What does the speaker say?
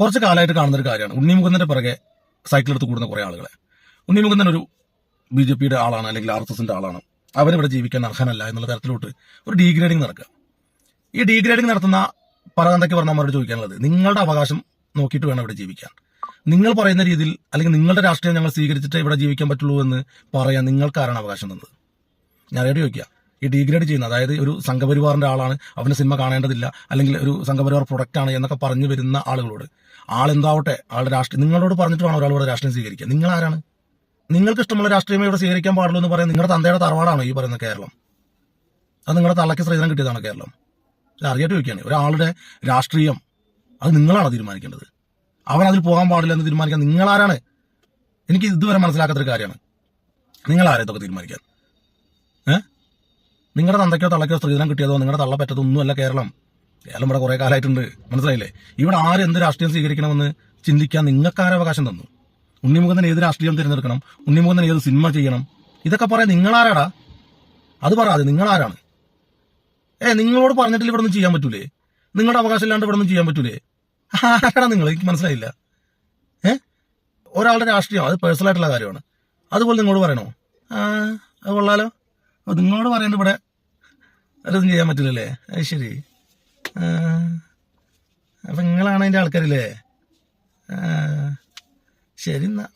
കുറച്ച് കാലമായിട്ട് കാണുന്ന ഒരു കാര്യമാണ്. ഉണ്ണിമുകുന്ദന്റെ പിറകെ സൈക്കിൾ എടുത്ത് കൂടുന്ന കുറേ ആളുകളെ. ഉണ്ണിമുകുന്ദൻ ഒരു ബി ജെ പിയുടെ ആളാണ് അല്ലെങ്കിൽ ആർ എസ് എസിന്റെ ആളാണ്. അവനിവിടെ ജീവിക്കാൻ അർഹനല്ല എന്നുള്ള തരത്തിലോട്ട് ഒരു ഡീഗ്രേഡിംഗ് നടക്കുക. ഈ ഡീഗ്രേഡിംഗ് നടത്തുന്ന പരതന്തയ്ക്ക് പറഞ്ഞവരോട് ചോദിക്കാനുള്ളത്? നിങ്ങളുടെ അവകാശം നോക്കിയിട്ട് വേണം ഇവിടെ ജീവിക്കാൻ. നിങ്ങൾ പറയുന്ന രീതിയിൽ അല്ലെങ്കിൽ നിങ്ങളുടെ രാഷ്ട്രീയം ഞങ്ങൾ സ്വീകരിച്ചിട്ട് ഇവിടെ ജീവിക്കാൻ പറ്റുള്ളൂ എന്ന് പറയാൻ നിങ്ങൾക്കാരാണ് അവകാശം തന്നത്. ഞാൻ റേഡിയോ ചോദിക്കുക? ഈ ഡീഗ്രേഡ് ചെയ്യുന്ന അതായത് ഒരു സംഘപരിവാറിന്റെ ആളാണ് അവന് സിനിമ കാണേണ്ടതില്ല അല്ലെങ്കിൽ ഒരു സംഘപരിവാർ പ്രൊഡക്റ്റ് ആണ് എന്നൊക്കെ പറഞ്ഞു വരുന്ന ആളുകളോട് ആളെന്താവട്ടെ ആളുടെ രാഷ്ട്രീയം നിങ്ങളോട് പറഞ്ഞിട്ട് വേണം ഒരാൾ ഇവിടെ രാഷ്ട്രീയം സ്വീകരിക്കുക നിങ്ങൾ ആരാണ് നിങ്ങൾക്ക് ഇഷ്ടമുള്ള രാഷ്ട്രീയമേ ഇവിടെ സ്വീകരിക്കാൻ പാടുള്ളൂ എന്ന് പറയാൻ നിങ്ങളുടെ തന്തയുടെ തറവാടാണ് ഈ പറയുന്ന കേരളം? അത് നിങ്ങളുടെ തള്ളക്ക് സ്ത്രീധനം കിട്ടിയതാണ് കേരളം? അറിയാട്ട് ചോദിക്കുകയാണ്. ഒരാളുടെ രാഷ്ട്രീയം അത് നിങ്ങളാണ് തീരുമാനിക്കേണ്ടത്? അവൻ അതിൽ പോകാൻ പാടില്ല എന്ന് തീരുമാനിക്കാൻ നിങ്ങളാരാണ്? എനിക്ക് ഇതുവരെ മനസ്സിലാക്കാത്തൊരു കാര്യമാണ്. നിങ്ങളാരെ ഇതൊക്കെ തീരുമാനിക്കാൻ? ഏഹ് നിങ്ങളുടെ തന്തയ്ക്കോ തള്ളയ്ക്കോ സ്ത്രീധനം കിട്ടിയതോ നിങ്ങളുടെ തള്ള പറ്റതൊന്നുമല്ല കേരളം. കേരളം ഇവിടെ കുറേ കാലമായിട്ടുണ്ട്. മനസ്സിലായില്ലേ? ഇവിടെ ആര് എന്ത് രാഷ്ട്രീയം സ്വീകരിക്കണമെന്ന് ചിന്തിക്കാൻ നിങ്ങൾക്ക് ആരവകാശം തന്നു? തന്നെ ഏത് രാഷ്ട്രീയം തിരഞ്ഞെടുക്കണം? ഉണ്ണിമുഖന്തൻ ഏത് സിനിമ ചെയ്യണം? ഇതൊക്കെ പറയാൻ നിങ്ങളാരാടാ? അത് പറയാതെ നിങ്ങളാരാണ്? ഏ നിങ്ങളോട് പറഞ്ഞിട്ടില്ല ഇവിടെ ഒന്നും ചെയ്യാൻ പറ്റൂലേ? നിങ്ങളുടെ അവകാശം ഇല്ലാണ്ട് ഇവിടെ ഒന്നും ചെയ്യാൻ പറ്റൂലേ? ആരാടാ നിങ്ങൾ? എനിക്ക് മനസ്സിലായില്ല. ഏ? ഒരാളുടെ രാഷ്ട്രീയം അത് പേഴ്സണൽ ആയിട്ടുള്ള കാര്യമാണ്. അതുപോലെ നിങ്ങളോട് പറയണോ? ആ അത് കൊള്ളാലോ. അപ്പൊ നിങ്ങളോട് പറയുന്നത് ഇവിടെ അതൊന്നും ചെയ്യാൻ പറ്റില്ലല്ലേ? അത് ശരി. അപ്പം നിങ്ങളാണ് അതിന്റെ ആൾക്കാരില്ലേ? ശരി എന്നാ.